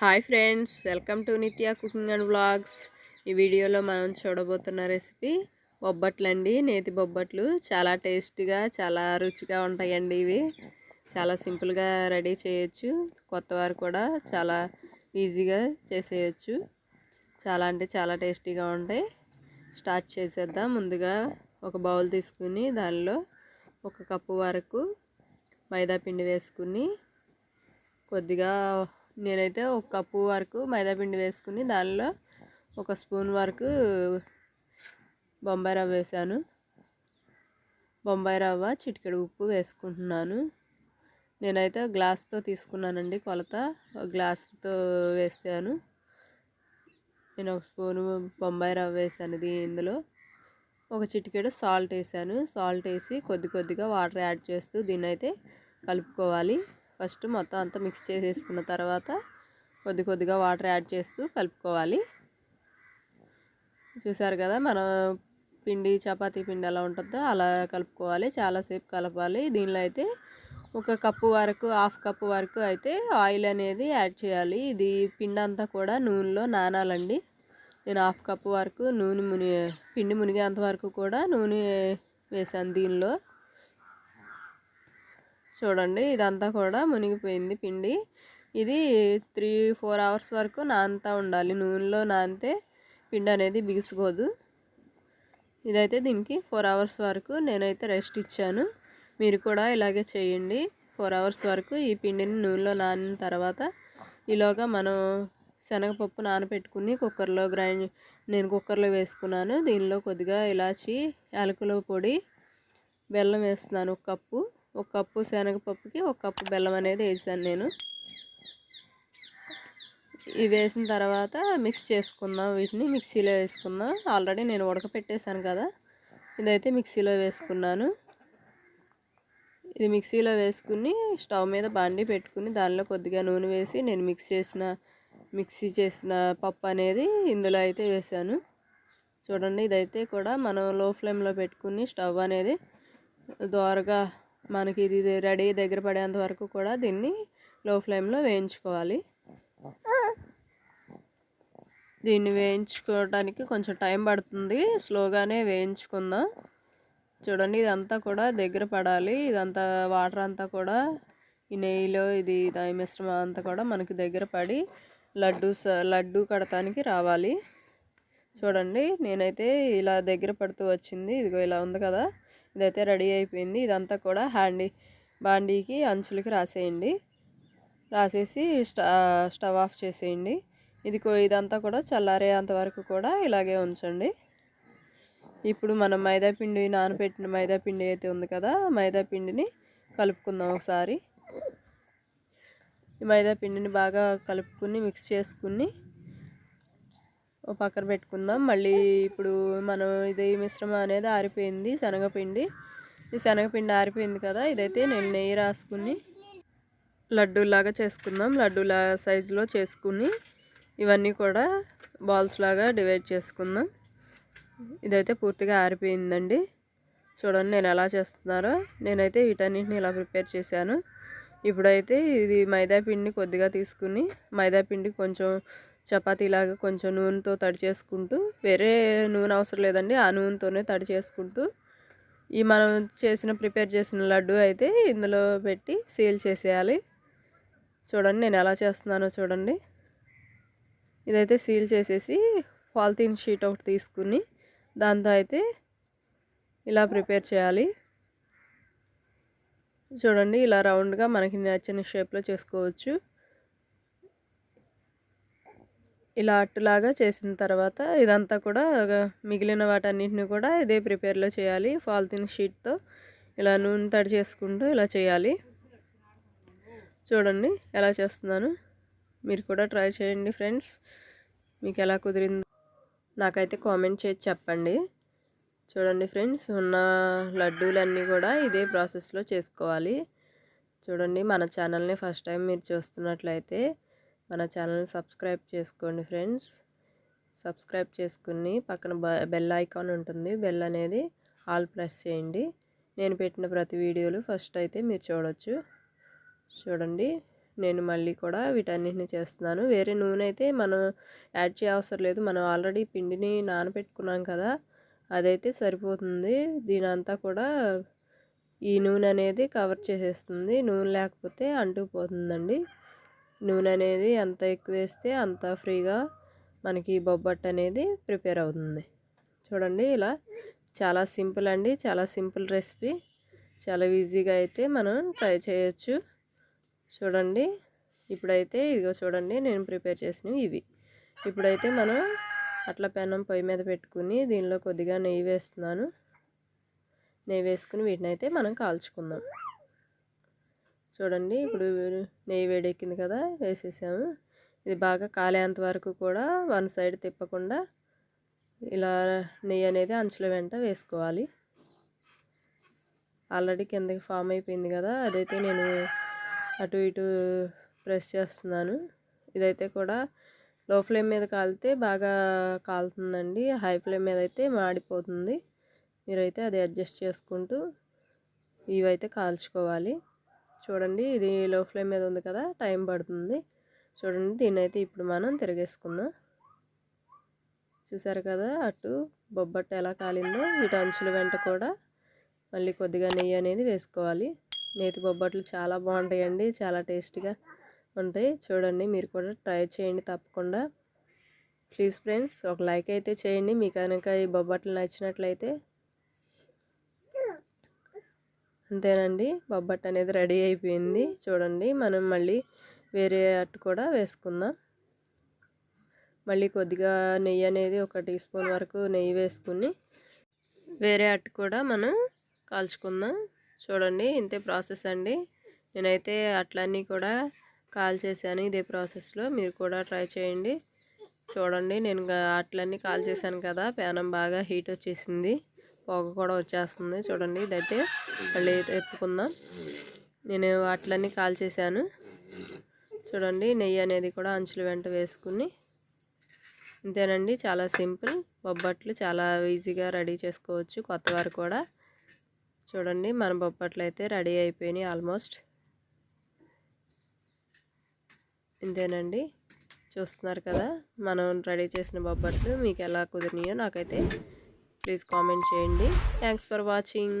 Hi friends welcome to Nitya cooking and vlogs. ఈ వీడియోలో మనం చూడబోతున్న రెసిపీ బొబ్బట్లు అండి నేతి బొబ్బట్లు. చాలా టేస్టీగా చాలా రుచిగా ఉంటాయండి ఇవి. చాలా సింపుల్గా రెడీ చేయొచ్చు. కొత్త వారు కూడా చాలా ఈజీగా చేసేయచ్చు. చాలా అంటే చాలా టేస్టీగా ఉంటాయి. స్టార్ట్ చేసేద్దాం. ముందుగా ఒక బౌల్ తీసుకుని దానిలో ఒక కప్పు వరకు మైదా పిండి వేసుకుని కొద్దిగా నేనైతే ఒక కప్పు వరకు మైదాపిండి వేసుకుని దానిలో ఒక స్పూన్ వరకు బొంబాయి రవ్వ వేసాను. బొంబాయి రవ్వ చిటికెడు ఉప్పు వేసుకుంటున్నాను. నేనైతే గ్లాస్తో తీసుకున్నానండి కొలత. గ్లాస్తో వేసాను. నేను ఒక స్పూను బొంబాయి రవ్వ వేసాను ఇది ఇందులో. ఒక చిటికెడు సాల్ట్ వేసాను. సాల్ట్ వేసి కొద్ది కొద్దిగా వాటర్ యాడ్ చేస్తూ దీన్నైతే కలుపుకోవాలి. ఫస్ట్ మొత్తం అంతా మిక్స్ చేసేసుకున్న తర్వాత కొద్ది కొద్దిగా వాటర్ యాడ్ చేస్తూ కలుపుకోవాలి. చూసారు కదా మనం పిండి చపాతీ పిండి ఎలా ఉంటుందో అలా కలుపుకోవాలి. చాలాసేపు కలపాలి. దీనిలో అయితే ఒక కప్పు వరకు హాఫ్ కప్పు వరకు అయితే ఆయిల్ అనేది యాడ్ చేయాలి. ఇది పిండి అంతా కూడా నూనెలో నానాలండి. నేను హాఫ్ కప్పు వరకు నూనె ముని పిండి మునిగేంత వరకు కూడా నూనె వేసాను దీనిలో. చూడండి ఇదంతా కూడా మునిగిపోయింది పిండి. ఇది త్రీ ఫోర్ అవర్స్ వరకు నానుతూ ఉండాలి. నూనెలో నానితే పిండి అనేది బిగుసుకోదు. ఇదైతే దీనికి ఫోర్ అవర్స్ వరకు నేనైతే రెస్ట్ ఇచ్చాను. మీరు కూడా ఇలాగే చేయండి. ఫోర్ అవర్స్ వరకు ఈ పిండిని నూనెలో నానిన తర్వాత ఈలోగా మనం శనగపప్పు నానబెట్టుకుని కుక్కర్లో గ్రైండ్ నేను కుక్కర్లో వేసుకున్నాను. దీనిలో కొద్దిగా ఇలాచి యాలకుల పొడి బెల్లం వేస్తున్నాను ఒక కప్పు. ఒక కప్పు శనగపప్పుకి ఒక కప్పు బెల్లం అనేది వేసాను నేను. ఇవి వేసిన తర్వాత మిక్స్ చేసుకుందాం వీటిని మిక్సీలో వేసుకుందాం. ఆల్రెడీ నేను ఉడకపెట్టేశాను కదా ఇదైతే మిక్సీలో వేసుకున్నాను. ఇది మిక్సీలో వేసుకుని స్టవ్ మీద బాండి పెట్టుకుని దానిలో కొద్దిగా నూనె వేసి నేను మిక్స్ చేసిన మిక్సీ చేసిన పప్పు అనేది ఇందులో అయితే వేసాను. చూడండి ఇదైతే కూడా మనం లో ఫ్లేమ్లో పెట్టుకుని స్టవ్ అనేది దోరగా మనకి ఇది రెడీ దగ్గర పడేంత వరకు కూడా దీన్ని లో ఫ్లేమ్లో వేయించుకోవాలి. దీన్ని వేయించుకోవడానికి కొంచెం టైం పడుతుంది. స్లోగానే వేయించుకుందాం. చూడండి ఇదంతా కూడా దగ్గర పడాలి. ఇదంతా వాటర్ అంతా కూడా ఈ నెయ్యిలో ఇది దాని మిశ్రమం అంతా కూడా మనకి దగ్గర పడి లడ్డు లడ్డు కడతానికి రావాలి. చూడండి నేనైతే ఇలా దగ్గర పడుతూ వచ్చింది. ఇదిగో ఇలా ఉంది కదా. ఇదైతే రెడీ అయిపోయింది. ఇదంతా కూడా హ్యాండీ బాండీకి అంచులకి రాసేయండి. రాసేసి స్టవ్ ఆఫ్ చేసేయండి. ఇది ఇదంతా కూడా చల్లారేంత వరకు కూడా ఇలాగే ఉంచండి. ఇప్పుడు మనం మైదాపిండి నానబెట్టిన మైదాపిండి అయితే ఉంది కదా మైదాపిండిని కలుపుకుందాం ఒకసారి. మైదాపిండిని బాగా కలుపుకుని మిక్స్ చేసుకుని ఓ పక్కన పెట్టుకుందాం. మళ్ళీ ఇప్పుడు మనం ఇది మిశ్రమం అనేది ఆరిపోయింది శనగపిండి. ఈ శనగపిండి ఆరిపోయింది కదా ఇదైతే నేను నెయ్యి రాసుకుని లడ్డూలాగా చేసుకుందాం. లడ్డూలా సైజులో చేసుకుని ఇవన్నీ కూడా బాల్స్ లాగా డివైడ్ చేసుకుందాం. ఇదైతే పూర్తిగా ఆరిపోయిందండి. చూడండి నేను ఎలా చేస్తున్నారో. నేనైతే వీటన్నింటిని ఇలా ప్రిపేర్ చేశాను. ఇప్పుడైతే ఇది మైదా పిండిని కొద్దిగా తీసుకుని మైదా పిండి కొంచెం చపాతీలాగా కొంచెం నూనెతో తడి చేసుకుంటూ వేరే నూనె అవసరం లేదండి ఆ నూనెతోనే తడి చేసుకుంటూ ఈ మనం చేసిన ప్రిపేర్ చేసిన లడ్డు అయితే ఇందులో పెట్టి సీల్ చేసేయాలి. చూడండి నేను ఎలా చేస్తున్నానో చూడండి. ఇదైతే సీల్ చేసేసి పాలిథీన్ షీట్ ఒకటి తీసుకుని దాంతో అయితే ఇలా ప్రిపేర్ చేయాలి. చూడండి ఇలా రౌండ్గా మనకి నచ్చిన షేప్లో చేసుకోవచ్చు. ఇలా అట్టులాగా చేసిన తర్వాత ఇదంతా కూడా మిగిలిన వాటన్నిటిని కూడా ఇదే ప్రిపేర్లో చేయాలి. పాలిథిన్ షీట్తో ఇలా నూనె తడి చేసుకుంటూ ఇలా చేయాలి. చూడండి ఎలా చేస్తున్నాను. మీరు కూడా ట్రై చేయండి ఫ్రెండ్స్. మీకు ఎలా కుదిరింది నాకైతే కామెంట్ చేసి చెప్పండి. చూడండి ఫ్రెండ్స్ ఉన్న లడ్డూలన్నీ కూడా ఇదే ప్రాసెస్లో చేసుకోవాలి. చూడండి మన ఛానల్ని ఫస్ట్ టైం మీరు చూస్తున్నట్లయితే మన ఛానల్ని సబ్స్క్రైబ్ చేసుకోండి ఫ్రెండ్స్. సబ్స్క్రైబ్ చేసుకుని పక్కన బెల్ ఐకాన్ ఉంటుంది. బెల్ అనేది ఆల్ ప్రెస్ చేయండి. నేను పెట్టిన ప్రతి వీడియోలు ఫస్ట్ అయితే మీరు చూడొచ్చు. చూడండి. నేను మళ్ళీ కూడా వీటన్నిటిని చేస్తున్నాను. వేరే నూనె అయితే మనం యాడ్ చేయవసరం లేదు. మనం ఆల్రెడీ పిండిని నానబెట్టుకున్నాం కదా అదైతే సరిపోతుంది. దీని అంతా కూడా ఈ నూనె అనేది కవర్ చేసేస్తుంది. నూనె లేకపోతే అంటుకుపోతుందండి. నూనె అనేది ఎంత ఎక్కువ వేస్తే అంత ఫ్రీగా మనకి బొబ్బట్టు అనేది ప్రిపేర్ అవుతుంది. చూడండి ఇలా చాలా సింపుల్ అండి చాలా సింపుల్ రెసిపీ. చాలా ఈజీగా అయితే మనం ట్రై చేయొచ్చు. చూడండి ఇప్పుడైతే ఇదిగో చూడండి నేను ప్రిపేర్ చేసినవి ఇవి. ఇప్పుడైతే మనం అట్లా పెనం పొయ్యి మీద పెట్టుకుని దీనిలో కొద్దిగా నెయ్యి వేస్తున్నాను. నెయ్యి వేసుకుని వీటిని అయితే మనం కాల్చుకుందాం. చూడండి ఇప్పుడు నెయ్యి వేడెక్కింది కదా వేసేసాము. ఇది బాగా కాలేంత వరకు కూడా వన్ సైడ్ తిప్పకుండా ఇలా నెయ్యి అనేది అంచుల వెంట వేసుకోవాలి. ఆల్రెడీ కిందకి ఫామ్ అయిపోయింది కదా అదైతే నేను అటు ఇటు ప్రెస్ చేస్తున్నాను. ఇదైతే కూడా లో ఫ్లేమ్ మీద కాలితే బాగా కాలుతుందండి హై ఫ్లేమ్ మీద అయితే మాడిపోతుంది. మీరైతే అది అడ్జస్ట్ చేసుకుంటూ ఇవైతే కాల్చుకోవాలి. చూడండి ఇది లో ఫ్లేమ్ మీద ఉంది కదా టైం పడుతుంది. చూడండి దీన్ని అయితే ఇప్పుడు మనం తిరిగేసుకుందాం. చూసారు కదా అటు బొబ్బట్టు ఎలా కాలిందో వీటి అంచుల వెంట కూడా మళ్ళీ కొద్దిగా నెయ్యి అనేది వేసుకోవాలి. నేతి బొబ్బట్లు చాలా బాగుంటాయండి చాలా టేస్టీగా ఉంటాయి. చూడండి మీరు కూడా ట్రై చేయండి తప్పకుండా. ప్లీజ్ ఫ్రెండ్స్ ఒక లైక్ అయితే చేయండి. మీకు కనుక ఈ బొబ్బట్లు నచ్చినట్లయితే అంతేనండి. బొబ్బట్టు అనేది రెడీ అయిపోయింది. చూడండి మనం మళ్ళీ వేరే అట్టు కూడా వేసుకుందాం. మళ్ళీ కొద్దిగా నెయ్యి అనేది ఒక టీ స్పూన్ వరకు నెయ్యి వేసుకుని వేరే అట్టు కూడా మనం కాల్చుకుందాం. చూడండి ఇంతే ప్రాసెస్ అండి. నేనైతే అట్లన్నీ కూడా కాల్చేసాను. ఇదే ప్రాసెస్లో మీరు కూడా ట్రై చేయండి. చూడండి నేను అట్లన్నీ కాల్ చేశాను కదా పేనం బాగా హీట్ వచ్చేసింది. పొగ కూడా వచ్చేస్తుంది చూడండి. ఇదైతే మళ్ళీ ఎప్పుకుందాం నేను వాటిలన్నీ కాల్ చేశాను చూడండి నెయ్యి అనేది కూడా అంచుల వెంట వేసుకుని. ఇంతేనండి చాలా సింపుల్. బొబ్బట్లు చాలా ఈజీగా రెడీ చేసుకోవచ్చు కొత్త వారు కూడా. చూడండి మన బొబ్బట్లు అయితే రెడీ అయిపోయినాయి ఆల్మోస్ట్. ఇంతేనండి చూస్తున్నారు కదా మనం రెడీ చేసిన బొబ్బట్లు మీకు ఎలా కుదిరినాయో నాకైతే ప్లీజ్ కామెంట్ చేయండి. Thanks for watching